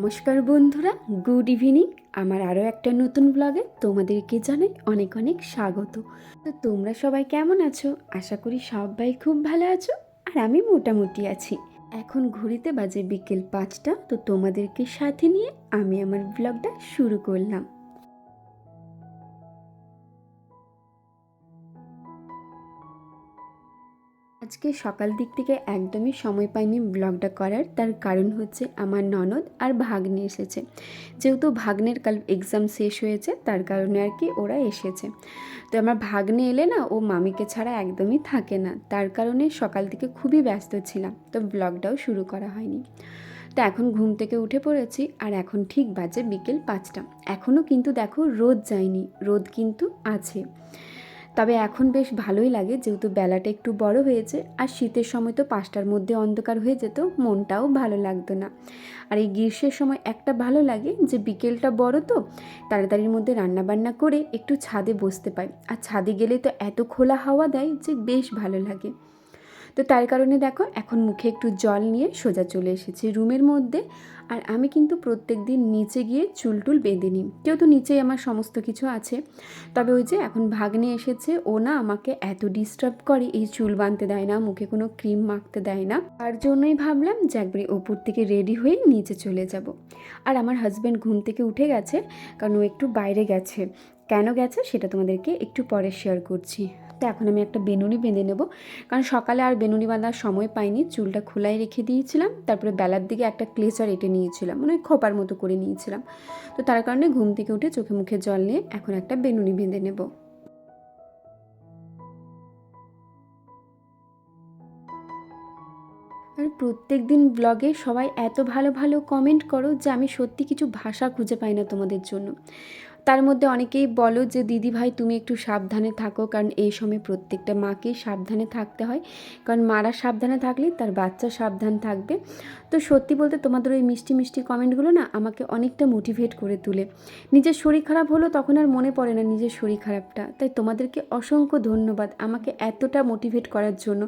নমস্কার বন্ধুরা good evening আমার আরও একটা নতুন ব্লগে তোমাদেরকে জানাই অনেক অনেক স্বাগত। তো তোমরা সবাই কেমন আছো? আশা করি সবাই খুব ভালো আছো, আর আমি মোটামুটি আছি। এখন ঘড়িতে বাজে বিকেল পাঁচটা, তো তোমাদেরকে সাথে নিয়ে আমি আমার ব্লগটা শুরু করলাম। আজকে সকাল দিক থেকে একদমই সময় পাইনি ব্লগটা করার। তার কারণ হচ্ছে আমার ননদ আর ভাগ্নে এসেছে। যেহেতু ভাগ্নের কাল এক্সাম শেষ হয়েছে, তার কারণে আর কি ওরা এসেছে। তো আমার ভাগ্নে এলে না, ও মামিকে ছাড়া একদমই থাকে না। তার কারণে সকাল থেকে খুবই ব্যস্ত ছিলাম, তো ব্লগটাও শুরু করা হয়নি। তো এখন ঘুম থেকে উঠে পড়েছি আর এখন ঠিক বাজে বিকেল পাঁচটা। এখনও কিন্তু দেখো রোদ যায়নি, রোদ কিন্তু আছে। তবে এখন বেশ ভালোই লাগে, যেহেতু বেলাটা একটু বড় হয়েছে আর শীতের সময় তো পাঁচটার মধ্যে অন্ধকার হয়ে যেত, মনটাও ভালো লাগতো না। আর এই গ্রীষ্মের সময় একটা ভালো লাগে যে বিকেলটা বড় তো, তাড়াতাড়ির মধ্যে রান্নাবান্না করে একটু ছাদে বসতে পাই। আর ছাদে গেলে তো এত খোলা হাওয়া দেয় যে বেশ ভালো লাগে। তো তার কারণে দেখো, এখন মুখে একটু জল নিয়ে সোজা চলে এসেছি রুমের মধ্যে। আর আমি কিন্তু প্রত্যেক দিন নিচে গিয়ে চুল টুল বেঁধে নিই। যেহেতু নিচেই আমার সমস্ত কিছু আছে। তবে ওই যে এখন ভাগ্নে এসেছে, ও না আমাকে এত ডিস্টার্ব করে, এই চুল বাঁধতে দেয় না, মুখে কোনো ক্রিম মাখতে দেয় না। তার জন্যই ভাবলাম যে একবারে ওপর থেকে রেডি হয়ে নিচে চলে যাব। আর আমার হাজব্যান্ড ঘুম থেকে উঠে গেছে, কারণ ও একটু বাইরে গেছে। কেন গেছে সেটা তোমাদেরকে একটু পরে শেয়ার করছি। তো এখন আমি একটা বেনুনি বেঁধে নেব। কারণ সকালে আর বেনুনি বাঁধার সময় পাইনি, চুলটা খোলাই রেখে দিয়েছিলাম, তারপরে বেলার দিকে একটা ক্লেচার এঁটে নিয়েছিলাম মানে খোপার মতো করে নিয়েছিলাম। তো তার কারণে ঘুম থেকে উঠে চোখে মুখে জল নিয়ে এখন একটা বেনুনি বেঁধে নেব। আর প্রত্যেক দিন ব্লগে সবাই এত ভালো ভালো কমেন্ট করো যে আমি সত্যি কিছু ভাষা খুঁজে পাই না তোমাদের জন্য। তার মধ্যে অনেকেই বলো যে, দিদি ভাই, তুমি একটু সাবধানে থাকো, কারণ এই সময় প্রত্যেকটা মাকেই সাবধানে থাকতে হয়। কারণ মারা সাবধানে থাকলে তার বাচ্চা সাবধান থাকবে। তো সত্যি বলতে তোমাদের ওই মিষ্টি মিষ্টি কমেন্টগুলো না আমাকে অনেকটা মোটিভেট করে তুলে। নিজের শরীর খারাপ হলো তখন আর মনে পড়ে না নিজের শরীর খারাপটা। তাই তোমাদেরকে অসংখ্য ধন্যবাদ আমাকে এতটা মোটিভেট করার জন্য,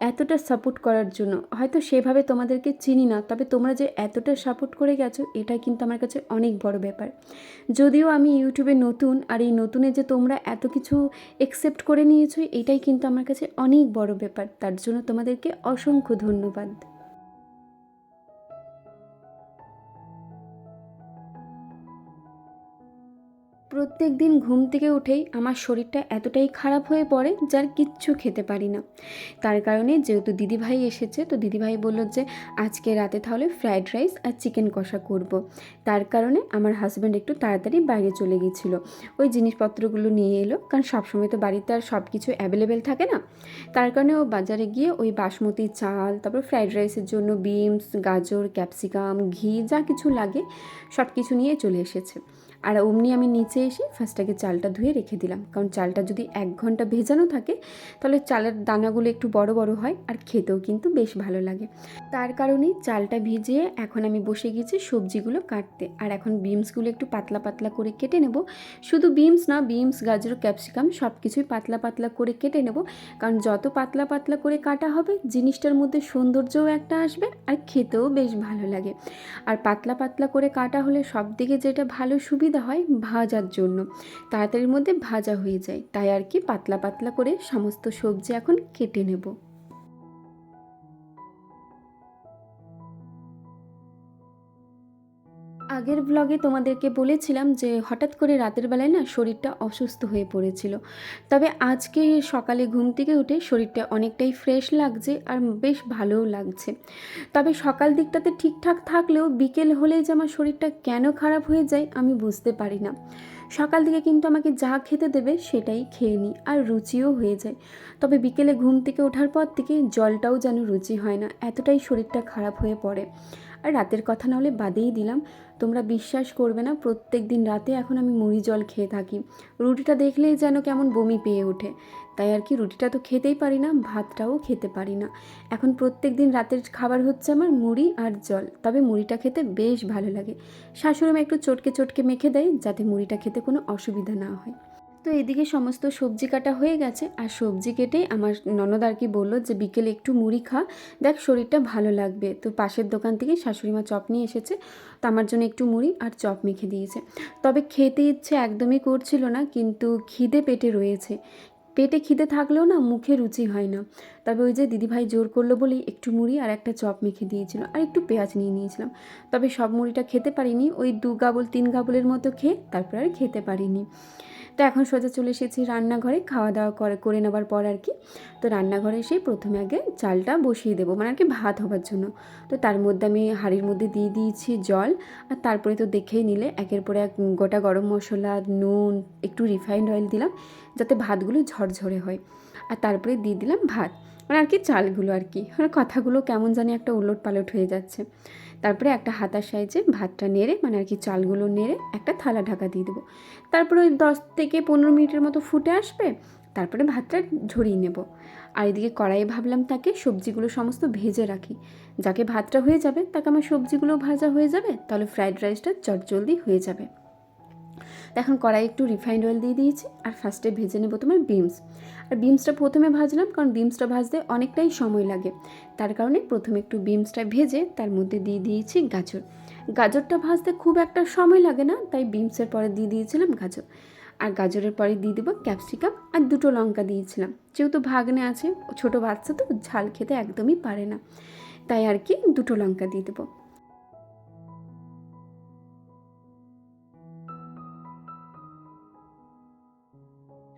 এতটা সাপোর্ট করার জন্য। হয়তো সেভাবে তোমাদেরকে চিনি না, তবে তোমরা যে এতটা সাপোর্ট করে গেছো এটা কিন্তু আমার কাছে অনেক বড় ব্যাপার। যদিও আমি ইউটিউবে নতুন আর এই নতুনে যে তোমরা এত কিছু একসেপ্ট করে নিয়েছো, এটাই কিন্তু আমার কাছে অনেক বড় ব্যাপার। তার জন্য তোমাদেরকে অসংখ্য ধন্যবাদ। প্রত্যেক দিন ঘুম থেকে উঠেই আমার শরীরটা এতটাই খারাপ হয়ে পড়ে যার কিচ্ছু খেতে পারি না। তার কারণে যেহেতু দিদিভাই এসেছে, তো দিদিভাই বলল যে, আজকে রাতে তাহলে ফ্রায়েড রাইস আর চিকেন কষা করব। তার কারণে আমার হাজব্যান্ড একটু তাড়াতাড়ি বাইরে চলে গিয়েছিল ওই জিনিসপত্রগুলো নিয়ে এলো, কারণ সবসময় তো বাড়িতে আর সব কিছু অ্যাভেলেবেল থাকে না। তার কারণে ও বাজারে গিয়ে ওই বাসমতি চাল, তারপর ফ্রায়েড রাইসের জন্য বিনস, গাজর, ক্যাপসিকাম, ঘি যা কিছু লাগে সব কিছু নিয়ে চলে এসেছে। আর অমনি আমি নিচে এসে ফার্স্টটাকে চালটা ধুয়ে রেখে দিলাম। কারণ চালটা যদি এক ঘণ্টা ভেজানো থাকে, তাহলে চালের দানাগুলো একটু বড় বড় হয় আর খেতেও কিন্তু বেশ ভালো লাগে। তার কারণেই চালটা ভিজিয়ে এখন আমি বসে গেছি সবজিগুলো কাটতে। আর এখন বিমসগুলো একটু পাতলা পাতলা করে কেটে নেব। শুধু বিমস না বিমস গাজর, ক্যাপসিকাম সব কিছুই পাতলা পাতলা করে কেটে নেব। কারণ যত পাতলা পাতলা করে কাটা হবে, জিনিসটার মধ্যে সৌন্দর্যও একটা আসবে আর খেতেও বেশ ভালো লাগে। আর পাতলা পাতলা করে কাটা হলে সব দিকে যেটা ভালো সুবিধা হয় ভাজার জন্য। তাড়াতাড়ির মধ্যে ভাজা হয়ে যায়। তাই আর কি পাতলা পাতলা করে সমস্ত সবজি এখন কেটে নেব। আগের ব্লগে তোমাদেরকে বলেছিলাম যে হঠাৎ করে রাতের বেলায় না শরীরটা অসুস্থ হয়ে পড়েছিল। তবে আজকে সকালে ঘুম থেকে উঠে শরীরটা অনেকটাই ফ্রেশ লাগছে আর বেশ ভালোও লাগছে। তবে সকাল দিকটাতে ঠিকঠাক থাকলেও বিকেল হলেই যে আমার শরীরটা কেন খারাপ হয়ে যায় আমি বুঝতে পারি না। সকাল থেকে কিন্তু আমাকে যা খেতে দেবে সেটাই খেয়ে নিই আর রুচিও হয়ে যায়। তবে বিকেলে ঘুম থেকে ওঠার পর থেকে জলটাও যেন রুচি হয় না, এতটাই শরীরটা খারাপ হয়ে পড়ে। আর রাতের কথা না হলে বাদেই দিলাম। তোমরা বিশ্বাস করবে না, প্রত্যেক দিন রাতে এখন আমি মুড়ি জল খেয়ে থাকি। রুটিটা দেখলেই যেন কেমন বমি পেয়ে ওঠে। তাই আর কি, রুটিটা তো খেতেই পারি না, ভাতটাও খেতে পারি না। এখন প্রত্যেক দিন রাতের খাবার হচ্ছে আমার মুড়ি আর জল। তবে মুড়িটা খেতে বেশ ভালো লাগে। শাশুড়ি মা একটু চটকে চটকে মেখে দেয়, যাতে মুড়িটা খেতে কোনো অসুবিধা না হয়। তো এদিকে সমস্ত সবজি কাটা হয়ে গেছে আর সবজি কেটে আমার ননদ আর কি বলল যে বিকেলে একটু মুড়ি খা। দেখ, শরীরটা ভালো লাগবে। তো পাশের দোকান থেকে শাশুড়ি মা চপ নিয়ে এসেছে। তো আমার জন্য একটু মুড়ি আর চপ মেখে দিয়েছে। তবে খেতে ইচ্ছে একদমই করছিল না, কিন্তু খিদে পেটে রয়েছে। পেটে খিদে থাকলেও না মুখে রুচি হয় না। তবে ওই যে দিদিভাই জোর করল বলেই একটু মুড়ি আর একটা চপ মেখে দিয়েছিল আর একটু পেঁয়াজ নিয়ে নিয়েছিলাম। তবে সব মুড়িটা খেতে পারিনি। ওই দু গাবল, তিন গাবলের মতো খেয়ে তারপর আর খেতে পারিনি। তো এখন সোজা চলে এসেছি রান্নাঘরে খাওয়া দাওয়া করে করে নেবার পর আর কি। তো রান্নাঘরে এসে প্রথমে আগে চালটা বসিয়ে দেবো মানে আর কি ভাত হবার জন্য। তো তার মধ্যে আমি হাঁড়ির মধ্যে দিয়ে দিয়েছি জল, আর তারপরে তো দেখেই নিলে, একের পরে এক গোটা গরম মশলা, নুন, একটু রিফাইন্ড অয়েল দিলাম, যাতে ভাতগুলো ঝরঝরে হয়। আর তারপরে দিয়ে দিলাম ভাত মানে আর কি চালগুলো আর কি। মানে কথাগুলো কেমন জানি একটা উলট পালট হয়ে যাচ্ছে। তারপরে একটা হাতার সাইজে ভাতটা নেড়ে মানে আর কি চালগুলো নেড়ে একটা থালা ঢাকা দিয়ে দেবো। তারপরে ওই দশ থেকে পনেরো মিনিটের মতো ফুটে আসবে, তারপরে ভাতটা ঝরিয়ে নেব। আর এদিকে কড়াইয়ে ভাবলাম তাকে সবজিগুলো সমস্ত ভেজে রাখি। যাকে ভাতটা হয়ে যাবে, তাকে আমার সবজিগুলো ভাজা হয়ে যাবে, তাহলে ফ্রাইড রাইসটা চটজলদি হয়ে যাবে। এখন কড়াই একটু রিফাইন্ড অয়েল দিয়ে দিয়েছি, আর ফার্স্টে ভেজে নেব তোমার বিমস আর বিমসটা প্রথমে ভাজলাম, কারণ বিমসটা ভাজতে অনেকটাই সময় লাগে। তার কারণে প্রথমে একটু বিমসটা ভেজে তার মধ্যে দিয়ে দিয়েছি গাজর। গাজরটা ভাজতে খুব একটা সময় লাগে না, তাই বিমসের পরে দিয়ে দিয়েছিলাম গাজর। আর গাজরের পরে দিয়ে দেবো ক্যাপসিকাম আর দুটো লঙ্কা দিয়েছিলাম। যেহেতু ভাগ্নে আছে, ছোটো বাচ্চা তো ঝাল খেতে একদমই পারে না। তাই আর কি দুটো লঙ্কা দিয়ে দেবো।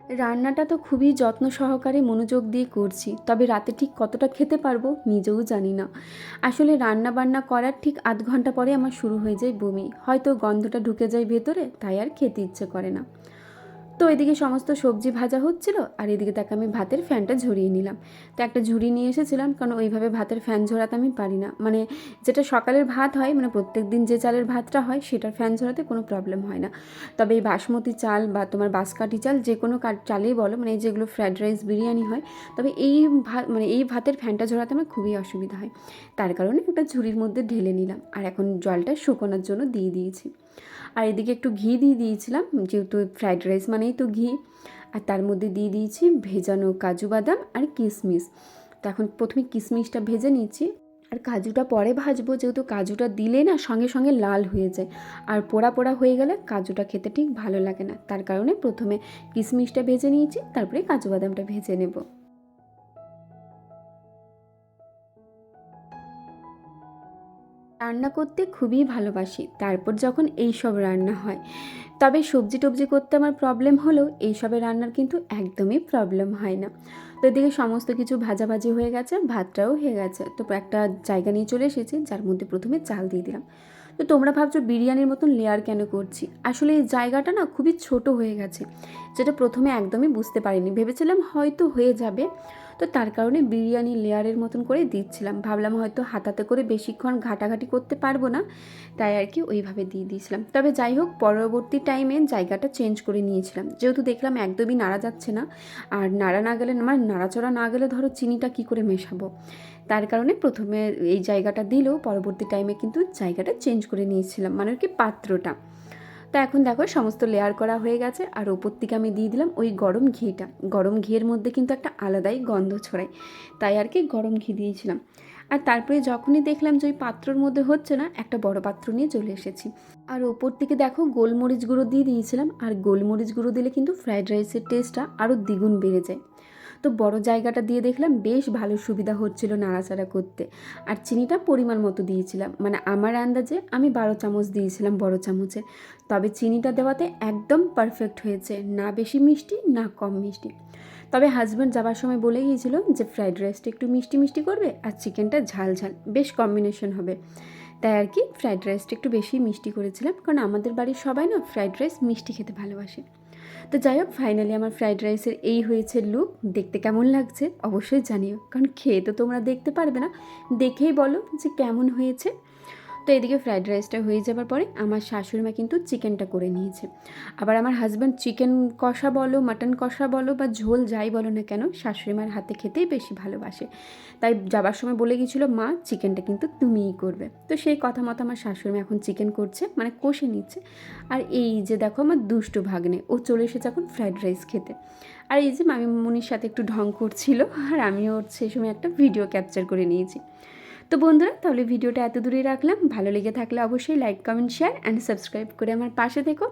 রান্নাটা তো খুবই যত্ন সহকারে মনোযোগ দিয়ে করছি, তবে রাতে ঠিক কতটা খেতে পারব নিজেও জানি না। আসলে রান্না বান্না করার ঠিক আধ ঘণ্টা পরে আমার শুরু হয়ে যায় বমি, হয়তো গন্ধটা ঢুকে যায় ভেতরে, তাই আর খেতে ইচ্ছে করে না। তো এদিকে সমস্ত সবজি ভাজা হচ্ছিল, আর এদিকে তাকে আমি ভাতের ফ্যানটা ঝরিয়ে নিলাম। তো একটা ঝুড়ি নিয়ে এসেছিলাম, কারণ ওইভাবে ভাতের ফ্যান ঝরাতে আমি পারি না। মানে যেটা সকালের ভাত হয় মানে প্রত্যেক দিন যে চালের ভাতটা হয়, সেটার ফ্যান ঝরাতে কোনো প্রবলেম হয় না। তবে এই বাসমতি চাল বা তোমার বাঁশকাঠি চাল, যে কোনো চালেই বলো মানে এই যেগুলো ফ্রায়েড রাইস বিরিয়ানি হয়, তবে এই ভাত মানে এই ভাতের ফ্যানটা ঝরাতে আমার খুবই অসুবিধা হয়। তার কারণে একটা ঝুড়ির মধ্যে ঢেলে নিলাম, আর এখন জলটা শুকোনোর জন্য দিয়ে দিয়েছি। আর এদিকে একটু ঘি দিয়ে দিয়েছিলাম, যেহেতু ফ্রাইড রাইস মানেই তো ঘি। আর তার মধ্যে দিয়ে দিয়েছি ভেজানো কাজু বাদাম আর কিশমিশ। তো এখন প্রথমে কিশমিশটা ভেজে নিচ্ছি। আর কাজুটা পরে ভাজবো, যেহেতু কাজুটা দিলে না সঙ্গে সঙ্গে লাল হয়ে যায়। আর পোড়া পোড়া হয়ে গেলে কাজুটা খেতে ঠিক ভালো লাগে না। তার কারণে প্রথমে কিশমিশটা ভেজে নিয়েছি, তারপরে কাজু বাদামটা ভেজে নেব। রান্না করতে খুবই ভালোবাসি। তারপর যখন এই সব রান্না হয়, তবে সবজি টবজি করতে আমার প্রবলেম হলেও এইসবের রান্নার কিন্তু একদমই প্রবলেম হয় না। তো এদিকে সমস্ত কিছু ভাজাভাজি হয়ে গেছে, ভাতটাও হয়ে গেছে। তো একটা জায়গা নিয়ে চলে এসেছি, যার মধ্যে প্রথমে চাল দিয়ে দিলাম। তো তোমরা ভাবছ বিরিয়ানির মতন লেয়ার কেন করছি? আসলে এই জায়গাটা না খুবই ছোট হয়ে গেছে, যেটা প্রথমে একদমই বুঝতে পারিনি। ভেবেছিলাম হয়তো হয়ে যাবে। তো তার কারণে বিরিয়ানি লেয়ারের মতন করে দিচ্ছিলাম। ভাবলাম হয়তো হাতাতে করে বেশিক্ষণ ঘাটাঘাটি করতে পারব না, তাই আর কি ওইভাবে দিয়ে দিয়েছিলাম। তবে যাই হোক, পরবর্তী টাইমে জায়গাটা চেঞ্জ করে নিয়েছিলাম। যেহেতু দেখলাম একদমই নাড়া যাচ্ছে না, আর নাড়া না গেলে আমার নাড়াচড়া না গেলে ধরো চিনিটা কি করে মেশাবো? তার কারণে প্রথমে এই জায়গাটা দিলেও পরবর্তী টাইমে কিন্তু জায়গাটা চেঞ্জ করে নিয়েছিলাম মানে কি পাত্রটা। তো এখন দেখো সমস্ত লেয়ার করা হয়ে গেছে। আর ওপর থেকে আমি দিয়ে দিলাম ওই গরম ঘিটা। গরম ঘিয়ের মধ্যে কিন্তু একটা আলাদাই গন্ধ ছড়ায়। তাই আর কি গরম ঘি দিয়েছিলাম। আর তারপরে যখনই দেখলাম যে ওই পাত্রর মধ্যে হচ্ছে না, একটা বড় পাত্র নিয়ে চলে এসেছি। আর ওপর থেকে দেখো গোলমরিচ গুঁড়ো দিয়ে দিয়েছিলাম। আর গোলমরিচ গুঁড়ো দিলে কিন্তু ফ্রায়েড রাইসের টেস্টটা আরও দ্বিগুণ বেড়ে যায়। তো বড় জায়গাটা দিয়ে দেখলাম বেশ ভালো সুবিধা হচ্ছিল নাড়াচাড়া করতে। আর চিনিটা পরিমাণ মতো দিয়েছিলাম। মানে আমার আন্দাজে আমি বারো চামচ দিয়েছিলাম বড় চামচে। তবে চিনিটা দেওয়াতে একদম পারফেক্ট হয়েছে, না বেশি মিষ্টি, না কম মিষ্টি। তবে হাজব্যান্ড যাবার সময় বলে গিয়েছিল যে ফ্রাইড রাইসটা একটু মিষ্টি মিষ্টি করবে আর চিকেনটা ঝাল ঝাল, বেশ কম্বিনেশন হবে। তাই আর কি ফ্রাইড রাইসটা একটু বেশি মিষ্টি করেছিলাম। কারণ আমাদের বাড়ির সবাই না ফ্রাইড রাইস মিষ্টি খেতে ভালোবাসে। তো যাই হোক ফাইনালি আমার ফ্রাইড রাইসের এই হয়েছে লুক দেখতে কেমন লাগছে? অবশ্যই জানিও। কারণ খেয়ে তো তোমরা দেখতে পারবে না। দেখেই বলো যে কেমন হয়েছে। তো এদিকে ফ্রাইড রাইসটা হয়ে যাবার পরে আমার শাশুড়ি মা কিন্তু চিকেনটা করে নিয়েছে। আবার আমার হাজব্যান্ড চিকেন কষা বলো মাটন কষা বলো বা ঝোল যাই বলো না কেন, শাশুড়ি মার হাতে খেতেই বেশি ভালোবাসে। তাই যাবার সময় বলে গেছিল, মা চিকেনটা কিন্তু তুমিই করবে। তো সেই কথা মতো আমার শাশুড়ি মা এখন চিকেন করছে মানে কষে নিচ্ছে। আর এই যে দেখো আমার দুষ্টু ভাগ্নে, ও চলে এসেছে এখন ফ্রাইড রাইস খেতে। আর এই যে মামিমুনির সাথে একটু ঢং করছিল, আর আমিও ওর সেই সময় একটা ভিডিও ক্যাপচার করে নিয়েছি। তো বন্ধুরা, তাহলে ভিডিওটা এত দূরেই রাখলাম। ভালো লেগে থাকলে অবশ্যই like comment share and subscribe করে আমার পাশে থেকো।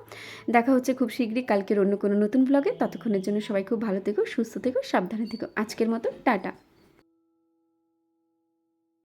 দেখা হচ্ছে খুব শীঘ্রই কালকের অন্য কোনো নতুন ব্লগে ততক্ষণের জন্য সবাই খুব ভালো থেকো, সুস্থ থেকো, সাবধানে থেকো। আজকের মতো, টাটা।